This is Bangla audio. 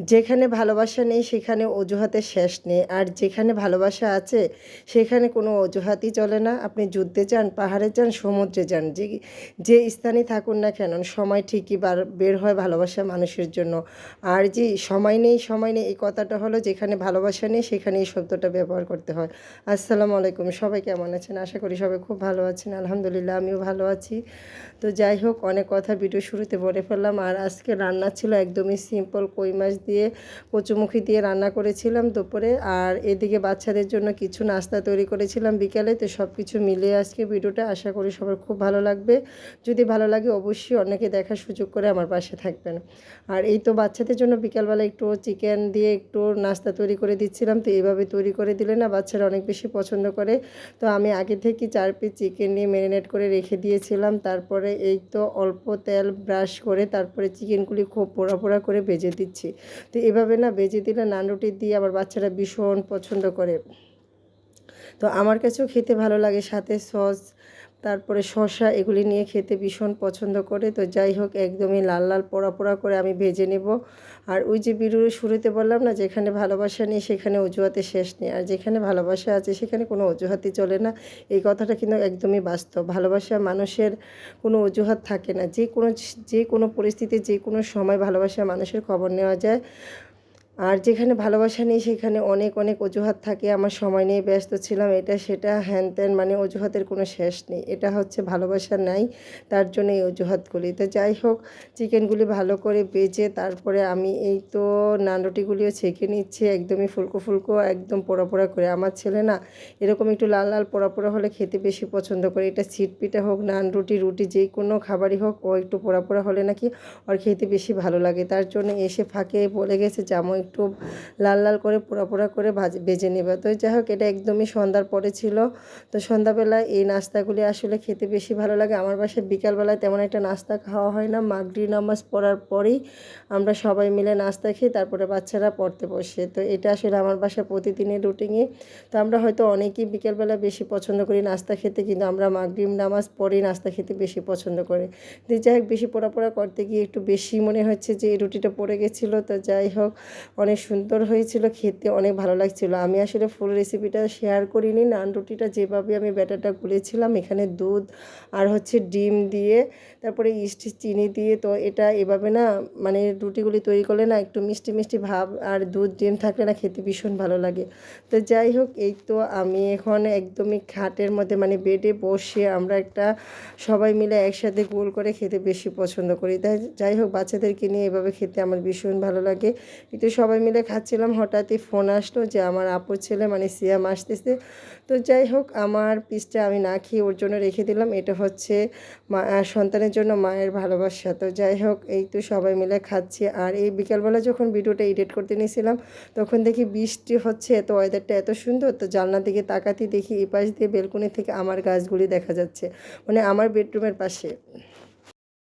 যেখানে ভালোবাসা নেই, সেখানে অজুহাতের শেষ নেই। আর যেখানে ভালোবাসা আছে, সেখানে কোনো অজুহাতই চলে না। আপনি যুদ্ধে যান, পাহাড়ে যান, সমুদ্রে যান, যে যে স্থানে থাকুন না কেন, সময় ঠিকই বার- বের হয় ভালোবাসা মানুষের জন্য। আর যে, সময় নেই সময় নেই, এই কথাটা হলো যেখানে ভালোবাসা নেই, সেখানে এই শব্দটা ব্যবহার করতে হয়। আসসালামু আলাইকুম, সবাই কেমন আছেন? আশা করি সবাই খুব ভালো আছেন। আলহামদুলিল্লাহ, আমিও ভালো আছি। তো যাই হোক, অনেক কথা ভিডিও শুরুতে বলে ফেললাম। আর আজকে রান্না ছিল একদমই সিম্পল কই মাছ দিয়ে কচুমুখি দিয়ে রান্না করেছিলাম দুপুরে। আর এদিকে বাচ্চাদের জন্য কিছু নাস্তা তৈরি করেছিলাম বিকালে। তো সব কিছু মিলে আজকে ভিডিওটা আশা করি সবার খুব ভালো লাগবে। যদি ভালো লাগে অবশ্যই অনেকে দেখার সুযোগ করে আমার পাশে থাকবেন। আর এই তো বাচ্চাদের জন্য বিকালবেলা একটু চিকেন দিয়ে একটু নাস্তা তৈরি করে দিচ্ছিলাম। তো এইভাবে তৈরি করে দিলে না বাচ্চারা অনেক বেশি পছন্দ করে। তো আমি আগে থেকে চার পিস চিকেন নিয়ে ম্যারিনেট করে রেখে দিয়েছিলাম। তারপরে এই তো অল্প তেল ব্রাশ করে তারপরে চিকেনগুলি খুব পোড়া পোড়া করে ভেজে দিচ্ছি। তো এভাবে না বেজে দিলে নান রুটি দিয়ে আবার বাচ্চারা ভীষণ পছন্দ করে। তো আমার কাছেও খেতে ভালো লাগে সাথে সস তারপরে শসা এগুলি নিয়ে খেতে ভীষণ পছন্দ করে। তো যাই হোক, একদমই লাল লাল পোড়া পোড়া করে আমি ভেজে নেব। আর ওই যে বিরুর শুরুতে বললাম না, যেখানে ভালোবাসা নেই সেখানে অজুহাতে শেষ নেই। আর যেখানে ভালোবাসা আছে সেখানে কোনো অজুহাতই চলে না। এই কথাটা কিন্তু একদমই বাস্তব। ভালোবাসা মানুষের কোনো অজুহাত থাকে না। যে কোনো যে কোনো পরিস্থিতি যে কোনো সময় ভালোবাসা মানুষের খবর নেওয়া যায়। আর যেখানে ভালোবাসা নেই, সেখানে অনেক অনেক অজুহাত থাকে। আমার সময় নিয়ে ব্যস্ত ছিলাম, এটা, সেটা, হ্যান ত্যান মানে অজুহাতের কোনো শেষ নেই। এটা হচ্ছে ভালোবাসা নাই, তার জন্য এই অজুহাতগুলি। তো যাই হোক, চিকেনগুলি ভালো করে বেজে তারপরে আমি এই তো নান রুটিগুলিও ছেঁকে নিচ্ছি, একদমই ফুলকো ফুলকো, একদম পোড়া পোড়া করে। আমার ছেলে না, এরকম একটু লাল লাল পোড়া পোড়া হলে খেতে বেশি পছন্দ করে। এটা ছিট পিঠা হোক, নান রুটি রুটি যে কোনো খাবারই হোক, ও একটু পোড়া পোড়া হলে নাকি ওর খেতে বেশি ভালো লাগে। তার জন্য এসে ফাঁকে বলে গেছে জামু একটু লাল লাল করে পোড়া পোড়া করে ভাজে, বেজে নেবে। তো যাই হোক এটা একদমই সন্ধ্যার পরে ছিল। তো সন্ধ্যাবেলায় এই নাস্তাগুলি আসলে খেতে বেশি ভালো লাগে। আমার বাসায় বিকালবেলায় তেমন একটা নাস্তা খাওয়া হয় না। মাগরি নামাজ পড়ার পরেই আমরা সবাই মিলে নাস্তা খেয়ে তারপরে বাচ্চারা পড়তে বসে। তো এটা আসলে আমার বাসায় প্রতিদিনের রুটিনে তো আমরা হয়তো অনেকেই বিকেলবেলা বেশি পছন্দ করি নাস্তা খেতে, কিন্তু আমরা মাগরিব নামাজ পরেই নাস্তা খেতে বেশি পছন্দ করি। তো যাই হোক বেশি পোড়া পোড়া করতে গিয়ে একটু বেশি মনে হচ্ছে যে এই রুটিটা পড়ে গেছিল। তো যাই হোক অনেক সুন্দর হয়েছিল, খেতে অনেক ভালো লাগছিল। আমি আসলে ফুল রেসিপিটা শেয়ার করিনি, নান রুটিটা যেভাবে আমি ব্যাটারটা গুলেছিলাম, এখানে দুধ আর হচ্ছে ডিম দিয়ে, তারপরে ইস্ট চিনি দিয়ে, তো এটা এভাবে না মানে রুটিগুলি তৈরি করলে না একটু মিষ্টি মিষ্টি ভাব আর দুধ ডিম থাকলে না খেতে ভীষণ ভালো লাগে। তো যাই হোক, এই তো আমি এখন একদমই খাটের মধ্যে মানে বেডে বসে আমরা একটা সবাই মিলে একসাথে গোল করে খেতে বেশি পছন্দ করি। তাই যাই হোক, বাচ্চাদেরকে নিয়ে এভাবে খেতে আমার ভীষণ ভালো লাগে। কিন্তু সবাই মিলে খাচ্ছিলাম। হঠাৎই ফোন আসলো যে আমার আপুর ছেলে মানে সিয়াম আসতেছে। তো যাই হোক, আমার পিসটা আমি না খেয়ে ওর জন্য রেখে দিলাম। এটা হচ্ছে মা সন্তানের জন্য মায়ের ভালোবাসা। তো যাই হোক, এই তো সবাই মিলে খাচ্ছি। আর এই বিকালবেলা যখন ভিডিওটা এডিট করতে নিয়েছিলাম, তখন দেখি বৃষ্টি হচ্ছে, এত ওয়েদারটা এত সুন্দর। তো জানলা দিকে তাকাতে দেখি এই পাশ দিয়ে বেলকনি থেকে আমার গাছগুলি দেখা যাচ্ছে। মানে আমার বেডরুমের পাশে।